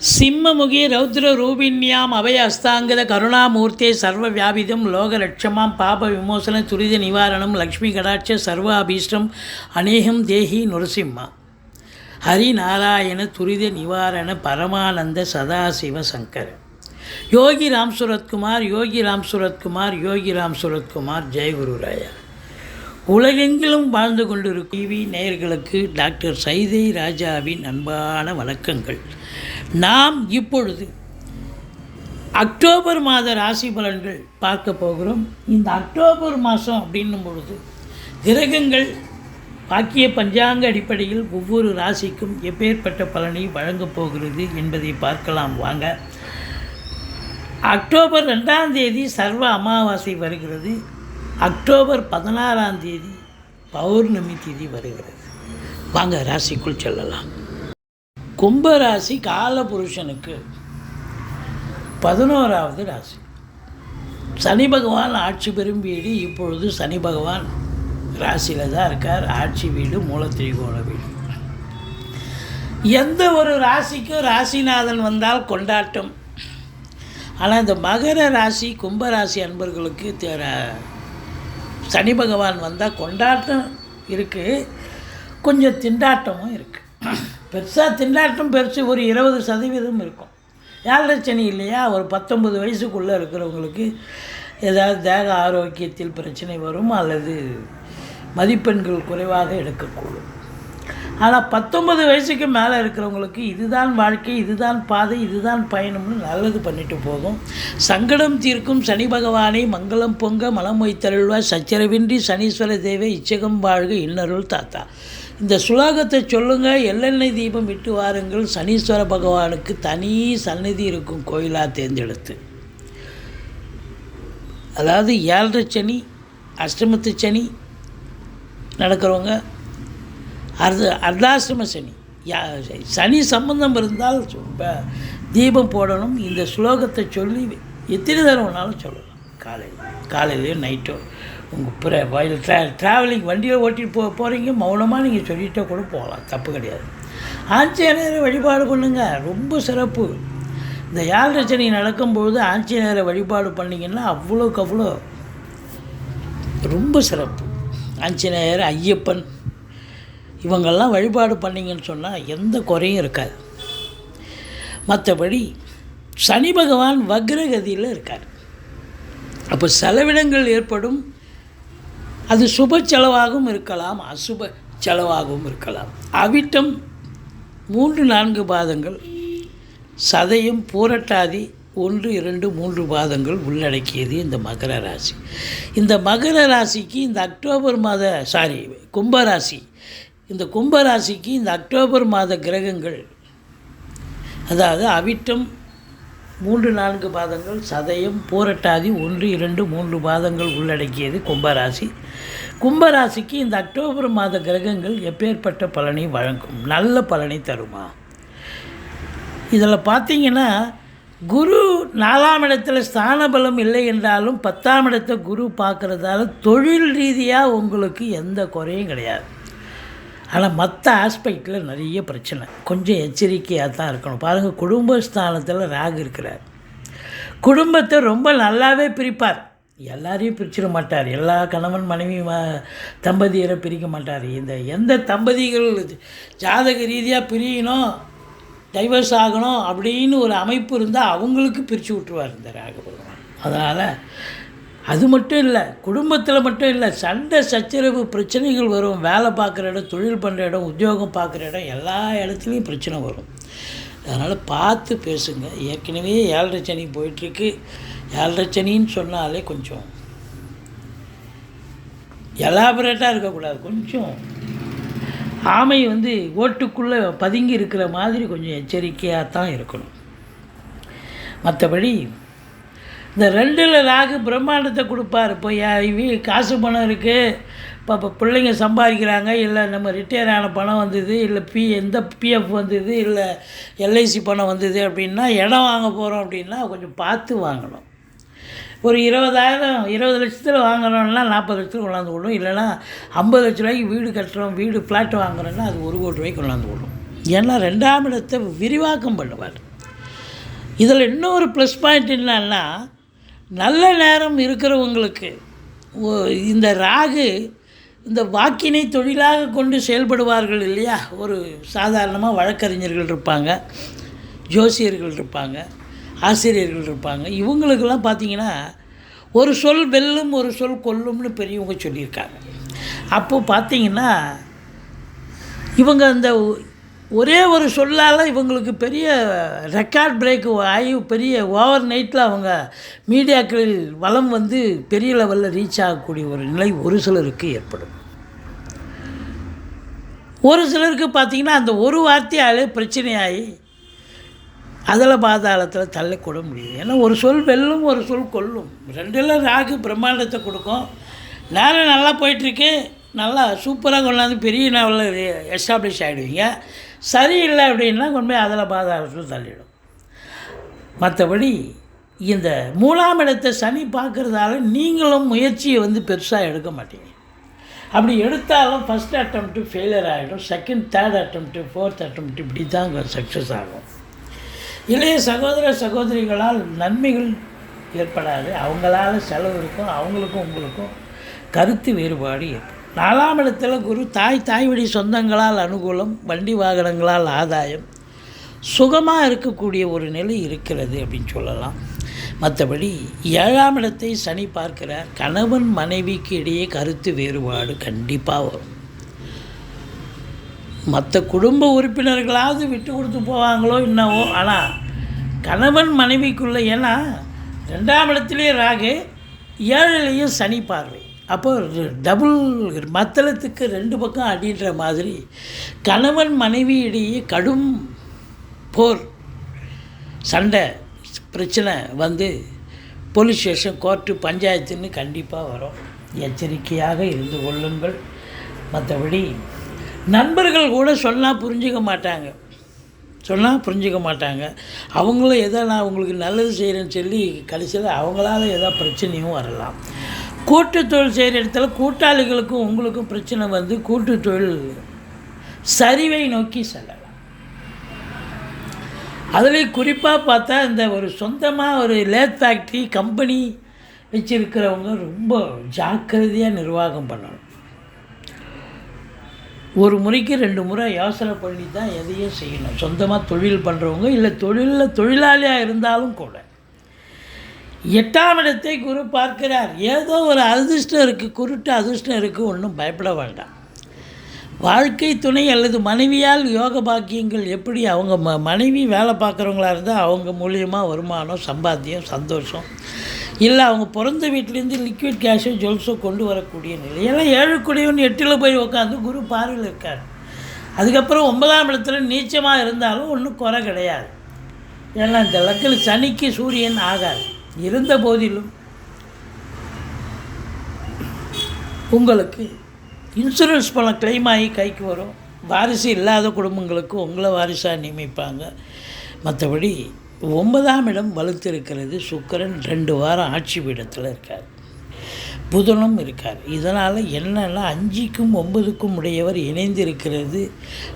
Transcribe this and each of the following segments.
சிம்மமுகி ரௌத்ர ரௌத்ரரூபிண்யாம் அபய அஸ்தாங்கத கருணாமூர்த்தே சர்வ வியாபிதம் லோகலட்சமாம் பாப விமோசன துரித நிவாரணம் லக்ஷ்மி கடாட்ச சர்வ அபீஷ்டம் அநேகம் தேஹி நுரசிம்மா. ஹரிநாராயண துரித நிவாரண பரமானந்த சதாசிவ சங்கர. யோகி ராம் சுரத்குமார் யோகி ராம் சுரத்குமார் யோகி ராம் சுரத்குமார் ஜெயகுருராயா உலகெங்கிலும் வாழ்ந்து கொண்டிருக்கும் டிவி நேயர்களுக்கு டாக்டர் சைதை ராஜாவின் அன்பான வணக்கங்கள். நாம் இப்பொழுது அக்டோபர் மாத ராசி பலன்கள் பார்க்க போகிறோம். இந்த அக்டோபர் மாதம் அப்படின்னும் பொழுது கிரகங்கள் பாக்கிய பஞ்சாங்க அடிப்படையில் ஒவ்வொரு ராசிக்கும் எப்பேற்பட்ட பலனை வழங்கப் போகிறது என்பதை பார்க்கலாம் வாங்க. அக்டோபர் ரெண்டாம் தேதி சர்வ அமாவாசை வருகிறது. அக்டோபர் பதினாறாம் தேதி பௌர்ணமி தேதி வருகிறது. வாங்க ராசிக்குள் செல்லலாம். கும்பராசி காலபுருஷனுக்கு பதினோராவது ராசி. சனி பகவான் ஆட்சி பெறும் வீடு. இப்பொழுது சனி பகவான் ராசியில் தான் இருக்கார். ஆட்சி வீடு மூலத்திரிகோண வீடு. எந்த ஒரு ராசிக்கும் ராசிநாதன் வந்தால் கொண்டாட்டம். ஆனால் இந்த மகர ராசி கும்பராசி அன்பர்களுக்கு தேர சனி பகவான் வந்தால் கொண்டாட்டம் இருக்குது கொஞ்சம் திண்டாட்டமும் இருக்குது பெருசாக திண்டாட்டம் பெருசு ஒரு இருபது சதவீதம் இருக்கும். ஏழரை சனி இல்லையா? ஒரு பத்தொம்பது வயசுக்குள்ளே இருக்கிறவங்களுக்கு ஏதாவது தேக ஆரோக்கியத்தில் பிரச்சனை வரும் அல்லது மதிப்பெண்கள் குறைவாக எடுக்கக்கூடும். ஆனால் பத்தொன்பது வயசுக்கு மேலே இருக்கிறவங்களுக்கு இதுதான் வாழ்க்கை இதுதான் பாதை இதுதான் பயணம்னு நல்லது பண்ணிட்டு போகும். சங்கடம் தீர்க்கும் சனி பகவானை மங்களம் பொங்க மலம் சச்சரவின்றி சனீஸ்வர தேவை இச்சகம் வாழ்க இன்னருள் தாத்தா. இந்த சுலோகத்தை சொல்லுங்கள் எள்ளெண்ணெய் தீபம் விட்டு வாருங்கள். சனீஸ்வர பகவானுக்கு தனி சந்நிதி இருக்கும் கோயிலாக தேர்ந்தெடுத்து. அதாவது ஏழரை சனி அஷ்டமத்து சனி நடக்கிறவங்க அர்த அர்தாசிரம சனி. யா சனி சம்பந்தம் இருந்தால் தீபம் போடணும். இந்த ஸ்லோகத்தை சொல்லி எத்தனை தடவை வேணாலும் சொல்லலாம். காலையில் காலையிலையோ நைட்டோ உங்கள் பிற வயல் ட்ரா ட்ராவலிங் வண்டியில் ஓட்டிட்டு போ போகிறீங்க மௌனமாக நீங்கள் சொல்லிட்டே கூட போகலாம். தப்பு கிடையாது. ஆஞ்சநேயரை வழிபாடு பண்ணுங்க. ரொம்ப சிறப்பு. இந்த யாழ் ரச்சனை நடக்கும்பொழுது ஆஞ்சநேயரை வழிபாடு பண்ணிங்கன்னா அவ்வளோக்கு அவ்வளோ ரொம்ப சிறப்பு. ஆஞ்சநேயர் ஐயப்பன் இவங்கெல்லாம் வழிபாடு பண்ணிங்கன்னு சொன்னால் எந்த குறையும் இருக்காது. மற்றபடி சனி பகவான் வக்ரகதியில் இருக்கார். அப்போ செலவினங்கள் ஏற்படும். அது சுப செலவாகவும் இருக்கலாம் அசுப செலவாகவும் இருக்கலாம். அவிட்டம் மூன்று நான்கு பாதங்கள் சதயம் பூரட்டாதி ஒன்று இரண்டு மூன்று பாதங்கள் உள்ளடக்கியது இந்த மகர ராசி. இந்த மகர ராசிக்கு இந்த அக்டோபர் மாத சாரி கும்பராசி இந்த கும்பராசிக்கு இந்த அக்டோபர் மாத கிரகங்கள் அதாவது அவிட்டம் மூன்று நான்கு பாதங்கள் சதயம் பூரட்டாதி ஒன்று இரண்டு மூன்று பாதங்கள் உள்ளடக்கியது கும்பராசி. கும்பராசிக்கு இந்த அக்டோபர் மாத கிரகங்கள் எப்பேற்பட்ட பலனை வழங்கும் நல்ல பலனை தருமா? இதில் பார்த்தீங்கன்னா குரு நாலாம் இடத்துல ஸ்தான பலம் இல்லை என்றாலும் பத்தாம் இடத்தை குரு பார்க்குறதால தொழில் ரீதியாக உங்களுக்கு எந்த குறையும் கிடையாது. ஆனால் மற்ற ஆஸ்பெக்டில் நிறைய பிரச்சனை. கொஞ்சம் எச்சரிக்கையாக தான் இருக்கணும். பாருங்கள் குடும்பஸ்தானத்தில் ராகு இருக்கிறார். குடும்பத்தை ரொம்ப நல்லாவே பிரிப்பார். எல்லாரையும் பிரிச்சிட மாட்டார். எல்லா கணவன் மனைவி தம்பதியரை பிரிக்க மாட்டார். இந்த எந்த தம்பதிகள் ஜாதக ரீதியாக பிரியணும் டைவர்ஸ் ஆகணும் அப்படின்னு ஒரு அமைப்பு இருந்தால் அவங்களுக்கு பிரித்து விட்டுருவார் இந்த ராகு அதனால் அது மட்டும் இல்லை குடும்பத்தில் மட்டும் இல்லை சண்டை சச்சரவு பிரச்சனைகள் வரும் வேலை பார்க்குற இடம் தொழில் பண்ணுற இடம் உத்தியோகம் பார்க்குற இடம் எல்லா இடத்துலையும் பிரச்சனை வரும். அதனால் பார்த்து பேசுங்க. ஏற்கனவே ஏழரை சனி போயிட்டுருக்கு. ஏழரை சனின்னு சொன்னாலே கொஞ்சம் எலாபரேட்டாக இருக்கக்கூடாது. கொஞ்சம் ஆமை வந்து ஓட்டுக்குள்ளே பதுங்கி இருக்கிற மாதிரி கொஞ்சம் எச்சரிக்கையாக தான் இருக்கணும். மற்றபடி இந்த ரெண்டில் ராகு பிரம்மாண்டத்தை கொடுப்பார். இப்போ யா- காசு பணம் இருக்குது இப்போ இப்போ பிள்ளைங்க சம்பாதிக்கிறாங்க. இல்லை நம்ம ரிட்டையர் ஆன பணம் வந்தது. இல்லை பி எந்த பிஎஃப் வந்தது. இல்லை எல்ஐசி பணம் வந்தது அப்படின்னா இடம் வாங்க போகிறோம் அப்படின்னா கொஞ்சம் பார்த்து வாங்கணும். ஒரு இருபதாயிரம் இருபது லட்சத்தில் வாங்குறோம்னா நாற்பது லட்சத்தில் கொண்டாந்து விடும் இல்லைன்னா ஐம்பது லட்ச ரூபாய்க்கு வீடு கட்டுறோம் வீடு ஃப்ளாட் வாங்குறோன்னா அது ஒரு கோடி ரூபாய்க்கு கொண்டாந்து விடும் ஏன்னா ரெண்டாம் இடத்தை விரிவாக்கம் பண்ணுவார். இதில் இன்னொரு ப்ளஸ் பாயிண்ட் என்னன்னா நல்ல நேரம் இருக்கிறவங்களுக்கு ஓ- இந்த ராகு இந்த வாக்கினை தொழிலாக கொண்டு செயல்படுவார்கள் இல்லையா? ஒரு சாதாரணமாக வழக்கறிஞர்கள் இருப்பாங்க ஜோசியர்கள் இருப்பாங்க ஆசிரியர்கள் இருப்பாங்க. இவங்களுக்கெல்லாம் பார்த்தீங்கன்னா ஒரு சொல் வெல்லும் ஒரு சொல் கொல்லும்னு பெரியவங்க சொல்லியிருக்காங்க. அப்போது பார்த்தீங்கன்னா இவங்க அந்த ஒரே ஒரு சொல்லால் இவங்களுக்கு பெரிய ரெக்கார்ட் பிரேக் ஆகி பெரிய ஓவர் நைட்டில் அவங்க மீடியாக்களில் வளம் வந்து பெரிய லெவலில் ரீச் ஆகக்கூடிய ஒரு நிலை ஒரு சிலருக்கு ஏற்படும். ஒரு சிலருக்கு பார்த்தீங்கன்னா அந்த ஒரு வார்த்தையாலே பிரச்சனையாகி அதில் பாதாளத்தில் தள்ளக்கூட முடியும் ஏன்னா ஒரு சொல் வெல்லும் ஒரு சொல் கொல்லும். ரெண்டில் ராகு பிரம்மாண்டத்தை கொடுக்கும். நேரம் நல்லா போயிட்டுருக்கு நல்லா சூப்பராக கொண்டாந்து பெரிய லெவலில் எஸ்டாப்ளிஷ் ஆகிடுவீங்க. சரியில்லை அப்படின்னா கொண்டு போய் அதில் பாதாளத்தில் தள்ளிடும். மற்றபடி இந்த மூலாம் இடத்தை சனி பார்க்குறதால நீங்களும் முயற்சியை வந்து பெருசாக எடுக்க மாட்டீங்க. அப்படி எடுத்தாலும் ஃபஸ்ட் அட்டம்ப்ட்டு ஃபெயிலியர் ஆகிடும். Second third attempt fourth attempt இப்படி தான் சக்ஸஸ் ஆகும். இளைய சகோதர சகோதரிகளால் நன்மைகள் ஏற்படாது. அவங்களால செலவு இருக்கும் அவங்களுக்கும் உங்களுக்கும் கருத்து வேறுபாடு ஏற்படும். நாலாம் இடத்துல குரு தாய் தாய் வழி சொந்தங்களால் அனுகூலம் வண்டி வாகனங்களால் ஆதாயம் சுகமாக இருக்கக்கூடிய ஒரு நிலை இருக்கிறது அப்படின்னு சொல்லலாம். மற்றபடி ஏழாம் இடத்தை சனி பார்க்கிறார். கணவன் மனைவிக்கு இடையே கருத்து வேறுபாடு கண்டிப்பாக வரும். மற்ற குடும்ப உறுப்பினர்களாவது விட்டு கொடுத்து போவாங்களோ என்னவோ ஆனால் கணவன் மனைவிக்குள்ளே ஏன்னா ரெண்டாம் இடத்துலேயே ராகு ஏழிலையும் சனி பார்வை. அப்போ டபுள் மத்தளத்துக்கு ரெண்டு பக்கம் அடின்ற மாதிரி கணவன் மனைவி இடையே கடும் போர் சண்டை பிரச்சனை வந்து போலீஸ் ஸ்டேஷன் கோர்ட்டு பஞ்சாயத்துன்னு கண்டிப்பாக வரும். எச்சரிக்கையாக இருந்து கொள்ளுங்கள். மற்றபடி நண்பர்கள் கூட சொன்னால் புரிஞ்சுக்க மாட்டாங்க. சொன்னால் புரிஞ்சுக்க மாட்டாங்க. அவங்களும் எதோ நான் உங்களுக்கு நல்லது செய்கிறேன்னு சொல்லி கடைசியில் அவங்களால ஏதோ பிரச்சனையும் வரலாம். கூட்டு தொழில் செய்கிற இடத்துல கூட்டாளிகளுக்கும் உங்களுக்கும் பிரச்சனை வந்து கூட்டு தொழில் சரிவை நோக்கி செல்லலாம். அதுலேயும் குறிப்பாக பார்த்தா இந்த ஒரு சொந்தமாக ஒரு லேத் ஃபேக்ட்ரி கம்பெனி வச்சுருக்கிறவங்க ரொம்ப ஜாக்கிரதையாக நிர்வாகம் பண்ணணும். ஒரு முறைக்கு ரெண்டு முறை யோசனை பண்ணி தான் எதையும் செய்யணும். சொந்தமாக தொழில் பண்ணுறவங்க இல்லை தொழிலில் தொழிலாளியாக இருந்தாலும் கூட. எட்டாம் இடத்தை குரு பார்க்கிறார். ஏதோ ஒரு அதிர்ஷ்டம் இருக்குது குருட்டு அதிர்ஷ்டம் இருக்குது ஒன்றும் பயப்பட வேண்டாம். வாழ்க்கை துணை அல்லது மனைவியால் யோக பாக்கியங்கள் எப்படி அவங்க ம மனைவி வேலை பார்க்குறவங்களா இருந்தால் அவங்க மூலியமாக வருமானம் சம்பாத்தியம் சந்தோஷம். இல்லை அவங்க பிறந்த வீட்டிலேருந்து லிக்விட் கேஷோ ஜுவல்ஸோ கொண்டு வரக்கூடிய நிலை. எல்லாம் ஏழு குடியவன் எட்டில் போய் உட்காந்து குரு பார்வையில் இருக்கார். அதுக்கப்புறம் ஒன்பதாம் இடத்துல நீச்சமாக இருந்தாலும் ஒன்றும் குறை கிடையாது. ஏன்னா இந்த லக்கில் சனிக்கு சூரியன் ஆகாது. இருந்த போதிலும் உங்களுக்கு இன்சூரன்ஸ் பணம் கிளைம் ஆகி கைக்கு வரும். வாரிசு இல்லாத குடும்பங்களுக்கு உங்களை வாரிசாக நியமிப்பாங்க. மற்றபடி ஒன்பதாம் இடம் வலுத்திருக்கிறது சுக்கிரன். ரெண்டு வாரம் ஆட்சி பீடத்தில் இருக்கார். புதனும் இருக்கார். இதனால் என்னென்னா அஞ்சுக்கும் ஒன்பதுக்கும் உடையவர் இணைந்து இருக்கிறது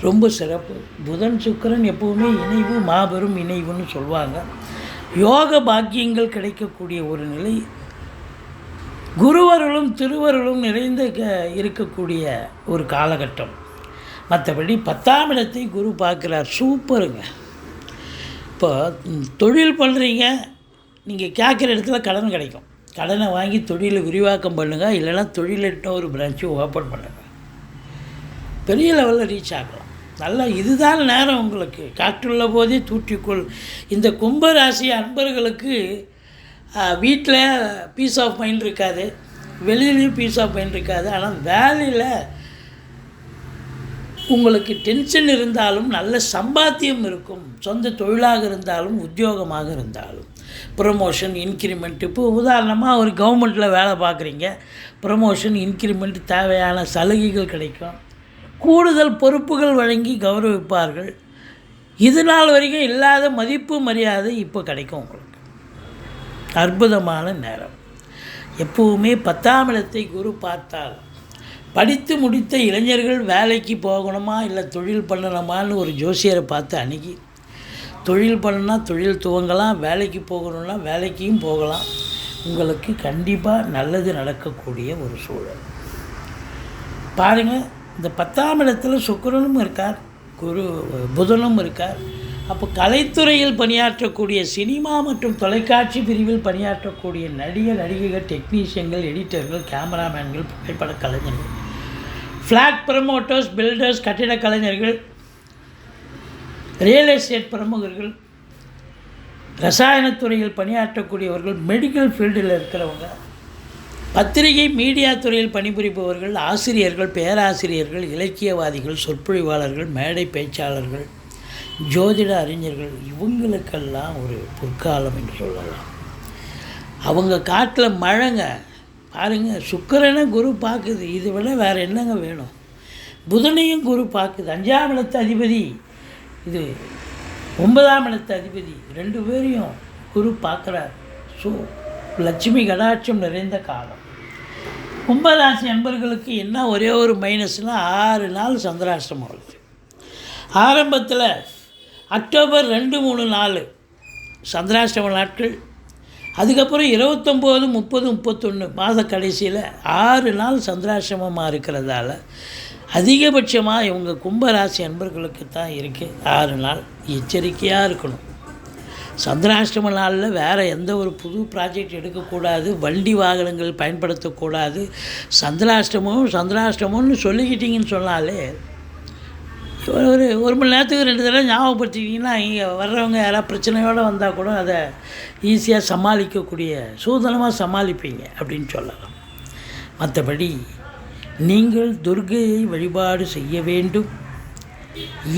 ரொம்ப சிறப்பு. புதன் சுக்கிரன் எப்போவுமே இணைவு மாபெரும் இணைவுன்னு சொல்லுவாங்க. யோக பாக்கியங்கள் கிடைக்கக்கூடிய ஒரு நிலை. குருவருளும் திருவருளும் நிறைந்த க- இருக்கக்கூடிய ஒரு காலகட்டம். மற்றபடி பத்தாம் இடத்தை குரு பார்க்குறார். சூப்பருங்க. இப்போ தொழில் பண்ணுறீங்க நீங்கள் கேட்குற இடத்துல கடன் கிடைக்கும். கடனை வாங்கி தொழிலை விரிவாக்கம் பண்ணுங்கள் இல்லைன்னா தொழிலிட்ட ஒரு பிரான்ச்சு ஓப்பன் பண்ணுங்கள் பெரிய லெவலில் ரீச் ஆகலாம். நல்லா இதுதான் நேரம் உங்களுக்கு. காற்றுள்ள போதே தூற்றிக்கொள். இந்த கும்பராசி அன்பர்களுக்கு வீட்டில் பீஸ் ஆஃப் மைண்ட் இருக்காது. வெளியிலையும் பீஸ் ஆஃப் மைண்ட் இருக்காது. ஆனால் வேலையில் உங்களுக்கு டென்ஷன் இருந்தாலும் நல்ல சம்பாத்தியம் இருக்கும். சொந்த தொழிலாக இருந்தாலும் உத்தியோகமாக இருந்தாலும். ப்ரமோஷன் இன்க்ரிமெண்ட் இப்போ உதாரணமாக ஒரு கவர்மெண்ட்டில் வேலை பார்க்குறீங்க. ப்ரமோஷன் இன்க்ரிமெண்ட் தேவையான சலுகைகள் கிடைக்கும். கூடுதல் பொறுப்புகள் வழங்கி கௌரவிப்பார்கள். இது நாள் வரைக்கும் இல்லாத மதிப்பு மரியாதை இப்போ கிடைக்கும் உங்களுக்கு. அற்புதமான நேரம். எப்பவுமே பத்தாம் இடத்தை குரு பார்த்தால் படித்து முடித்த இளைஞர்கள் வேலைக்கு போகணுமா இல்லை தொழில் பண்ணணுமான்னு ஒரு ஜோசியரை பார்த்து அணுகி தொழில் பண்ணால் தொழில் துவங்கலாம் வேலைக்கு போகணும்னா வேலைக்கும் போகலாம். உங்களுக்கு கண்டிப்பாக நல்லது நடக்கக்கூடிய ஒரு சூழல். பாருங்கள் இந்த பத்தாம் இடத்துல சுக்கரனும் இருக்கார் குரு புதனும் இருக்கார். அப்போ கலைத்துறையில் பணியாற்றக்கூடிய சினிமா மற்றும் தொலைக்காட்சி பிரிவில் பணியாற்றக்கூடிய நடிகர் நடிகைகள் டெக்னீஷியன்கள் எடிட்டர்கள் கேமராமேன்கள் புகைப்பட கலைஞர்கள் ஃப்ளாட் ப்ரமோட்டர்ஸ் பில்டர்ஸ் கட்டிட கலைஞர்கள் ரியல் எஸ்டேட் பிரமுகர்கள் ரசாயனத்துறையில் பணியாற்றக்கூடியவர்கள் மெடிக்கல் ஃபீல்டில் இருக்கிறவங்க பத்திரிகை மீடியா துறையில் பணிபுரிபவர்கள் ஆசிரியர்கள் பேராசிரியர்கள் இலக்கியவாதிகள் சொற்பொழிவாளர்கள் மேடை பேச்சாளர்கள் ஜோதிட அறிஞர்கள் இவங்களுக்கெல்லாம் ஒரு பொற்காலம் என்று சொல்லலாம். அவங்க காட்டில் மழைங்க. பாருங்க சுக்கரனை குரு பார்க்குது. இதை விட வேறு என்னங்க வேணும்? புதனையும் குரு பார்க்குது. அஞ்சாம் இடத்து அதிபதி. இது ஒன்பதாம் இடத்து அதிபதி. ரெண்டு பேரையும் குரு பார்க்குறார். ஸோ லட்சுமி கடாட்சம் நிறைந்த காலம். கும்பராசி நண்பர்களுக்கு என்ன ஒரே ஒரு மைனஸ்னால் ஆறு நாள் சந்திராஷ்டமம் வருது. ஆரம்பத்தில் அக்டோபர் ரெண்டு மூணு நாலு சந்திராஷ்டம நாட்கள் அதுக்கப்புறம் இருபத்தொம்போது முப்பது முப்பத்தொன்று மாத கடைசியில் ஆறு நாள் சந்திராசிரமமாக இருக்கிறதால அதிகபட்சமாக இவங்க கும்பராசி அன்பர்களுக்கு தான் இருக்குது ஆறு நாள் எச்சரிக்கையாக இருக்கணும். சந்திராஷ்டம நாளில் வேறு எந்த ஒரு புது ப்ராஜெக்ட் எடுக்கக்கூடாது வண்டி வாகனங்கள் பயன்படுத்தக்கூடாது. சந்திராஷ்டமம் சந்திராஷ்டமம்னு சொல்லிக்கிட்டீங்கன்னு சொன்னாலே ஒரு ஒரு ஒரு மணி நேரத்துக்கு ரெண்டு தடவை ஞாபகப்படுத்திக்கிட்டிங்கன்னா இங்கே வர்றவங்க யாராவது பிரச்சனையோடு வந்தால் கூட அதை ஈஸியாக சமாளிக்கக்கூடிய சூதனமாக சமாளிப்பீங்க அப்படின்னு சொல்லலாம். மற்றபடி நீங்கள் துர்கையை வழிபாடு செய்ய வேண்டும்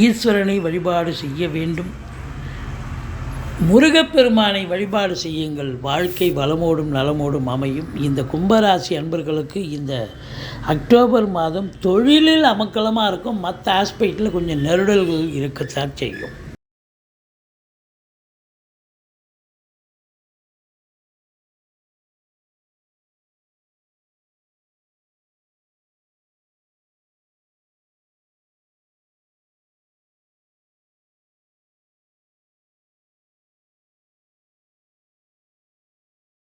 ஈஸ்வரனை வழிபாடு செய்ய வேண்டும். முருகப்பெருமானை வழிபாடு செய்யுங்கள். வாழ்க்கை வளமோடும் நலமோடும் அமையும். இந்த கும்பராசி அன்பர்களுக்கு இந்த அக்டோபர் மாதம் தொழிலில் அமக்கலமாக இருக்கும். மற்ற ஆஸ்பெக்டில் கொஞ்சம் நெருடல்கள் இருக்கத்தான் செய்யும்.